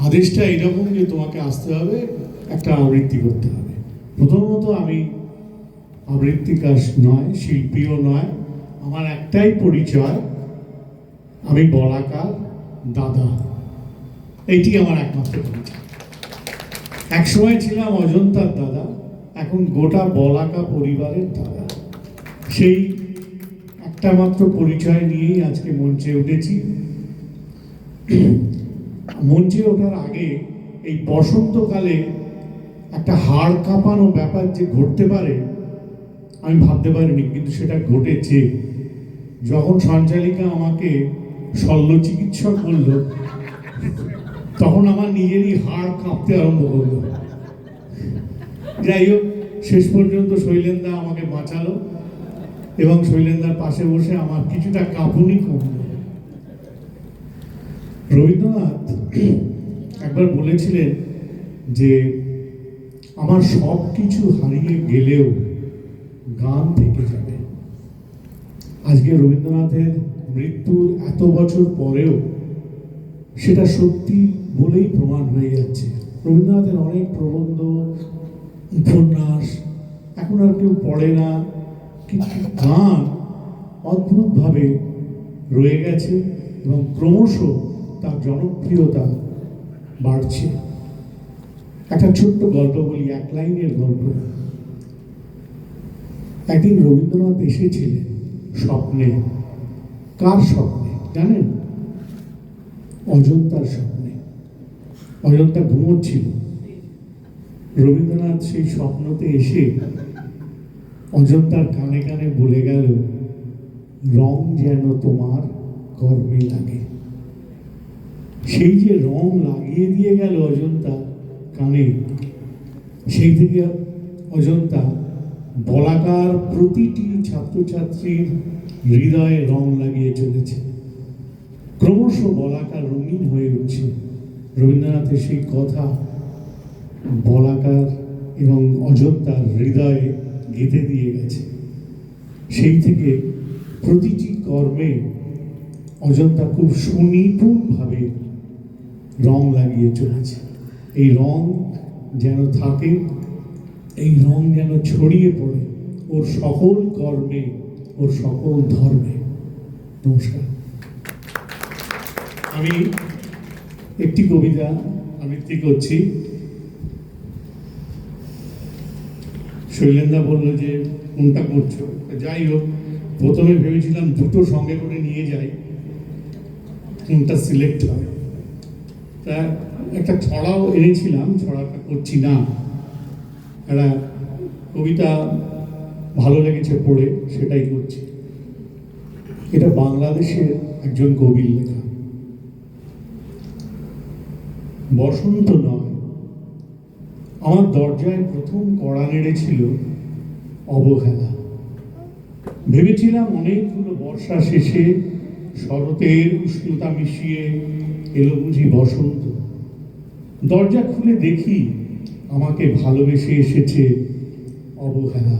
আদেশটা এরকম যে তোমাকে আসতে হবে, একটা আবৃত্তি করতে হবে। প্রথমত আমি আবৃত্তিকার নয়, শিল্পীও নয়, আমার একটাই পরিচয়, আমি বলাকার দাদা। এইটি আমার একমাত্র পরিচয়। এক সময় ছিলাম অজন্তার দাদা, এখন গোটা বলাকা পরিবারের দাদা। সেই একটা মাত্র পরিচয় নিয়েই আজকে মঞ্চে উঠেছি। মঞ্চে ওঠার আগে এই বসন্তকালে একটা হাড় কাঁপানো ব্যাপার যে ঘটতে পারে, আমি ভাবতে পারিনি, কিন্তু সেটা ঘটেছে। যখন সঞ্চালিকা আমাকে শল্য চিকিৎসা করল তখন আমার নিজেরই হাড় কাঁপতে আরম্ভ করল। যাই হোক, শেষ পর্যন্ত শৈলেন্দা আমাকে বাঁচালো এবং শৈলেন্দার পাশে বসে আমার কিছুটা কাঁপুনি কমলো। রবীন্দ্রনাথ একবার বলেছিলেন যে, আমার সব কিছু হারিয়ে গেলেও গান থেকে যাবে। আজকে রবীন্দ্রনাথের মৃত্যুর এত বছর পরেও সেটা সত্যি বলেই প্রমাণ হয়ে যাচ্ছে। রবীন্দ্রনাথের অনেক প্রবন্ধ, উপন্যাস, এখন আর কেউ পড়ে না, কিন্তু গান অদ্ভুতভাবে রয়ে গেছে এবং ক্রমশ তার জনপ্রিয়তা বাড়ছে। একটা ছোট্ট গল্প বলি, এক লাইনের গল্প। একদিন রবীন্দ্রনাথ এসেছিলেন স্বপ্নে। কার স্বপ্নে জানেন? অজন্তার স্বপ্নে। অজন্তা ঘুমোচ্ছিল। রবীন্দ্রনাথ সেই স্বপ্নতে এসে অজন্তার কানে কানে বলে গেল, রং যেন তোমার কর্মে লাগে। সেই যে রং লাগিয়ে দিয়ে গেল অজন্তা কানে, সেই থেকে অজন্তা বলাকার প্রতিটি ছাত্রছাত্রীর হৃদয়ে রং লাগিয়ে চলেছে। ক্রমশ বলাকার রঙিন হয়ে উঠছে। রবীন্দ্রনাথের সেই কথা বলাকার এবং অযোধ্যার হৃদয়ে গেঁথে দিয়ে গেছে। সেই থেকে প্রতিটি কর্মে অযোধ্যা খুব সুনিপুণভাবে রং লাগিয়ে চলেছে। এই রং যেন থাকে, এই রং যেন ছড়িয়ে পড়ে ওর সকল কর্মে, ওর সকল ধর্মে। নমস্কার। আমি একটি কবিতা আবৃত্তি করছি। শৈলেন্দা বলল যে, কোনটা করছ? যাই হোক, প্রথমে ভেবেছিলাম দুটো সঙ্গে করে নিয়ে যাই, কোনটা সিলেক্ট হয় একটা ছড়াও এনেছিলাম, ছড়াটা করছি না। একটা কবিতা ভালো লেগেছে পড়ে, সেটাই করছি। এটা বাংলাদেশের একজন কবির লেখা। বসন্ত নয়। আমার দরজায় প্রথম কড়া নেড়েছিল অবহেলা। ভেবেছিলাম অনেকগুলো বর্ষা শেষে শরতের উষ্ণতা মিশিয়ে এলো বুঝি বসন্ত। দরজা খুলে দেখি আমাকে ভালোবেসে এসেছে অবহেলা।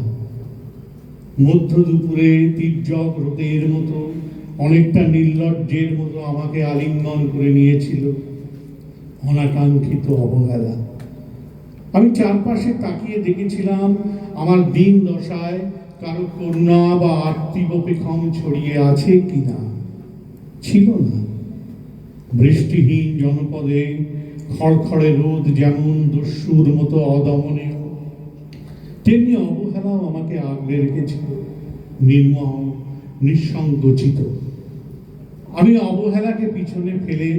মধ্য দুপুরে তির্যক রোদের মতো, অনেকটা নির্লজ্জের মতো আমাকে আলিঙ্গন করে নিয়েছিল অনাকাঙ্ক্ষিত অবহেলা। আমি চারপাশে তাকিয়ে দেখেছিলাম আমার দিন দশায় কারও কন্যা বা আত্মীবপেক্ষম ছড়িয়ে আছে কিনা। ছিল না। বৃষ্টিহীন জনপদে খড়খড়ে রোদ যেমন দস্যুর মতো অদমনীয় তেমনি অবহেলাও আমাকে আগলে রেখেছিল, নির্মম নিঃসংকোচিত আমি অবহেলাকে পিছনে ফেলে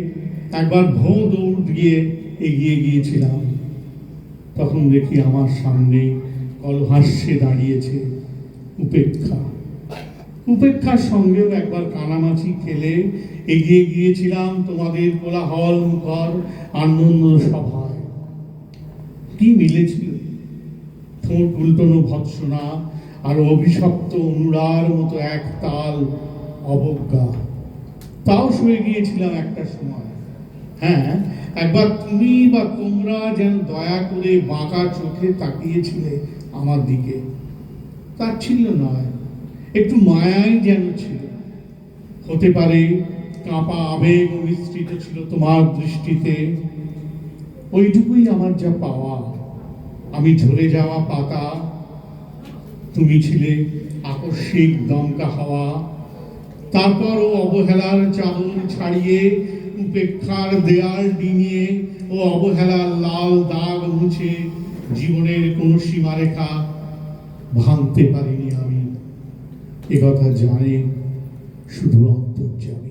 একবার ভো দৌড় দিয়ে এগিয়ে গিয়েছিলাম। তখন দেখি আমার সামনে কলহাস্যে দাঁড়িয়েছে উপেক্ষা। উপেক্ষার সঙ্গেও একবার কানামাছি খেলে এগিয়ে গিয়েছিলাম তোমাদের কোলাহল, মুখর, আনন্দ সভায়। কি মিলেছিল ঠোঁট উল্টনো ভৎসনা আর অভিশপ্ত অনুরার মতো এক তাল অবজ্ঞা। তাও সয়ে গিয়েছিলাম একটা সময়। হ্যাঁ একবার তুমি বা তোমরা যেন দয়া করে বাঁকা চোখে তাকিয়েছিলে আমার দিকে। তার ছিল নয়। একটু মায়াই যেন ছিল। হতে পারে কাঁপা আবেগ মিশ্রিত ছিল তোমার দৃষ্টিতে। ওইটুকুই আমার যা পাওয়া। আমি ঝরে যাওয়া পাতা। তুমি ছিলে আকস্মিক দমকা হাওয়া। তারপর ও অবহেলার চাদর ছাড়িয়ে, উপেক্ষার দেয়াল ডিঙিয়ে ও অবহেলার লাল দাগ মুছে জীবনের কোন সীমারেখা ভাঙতে পারিনি। একথা জানে শুধু অন্তর্জামী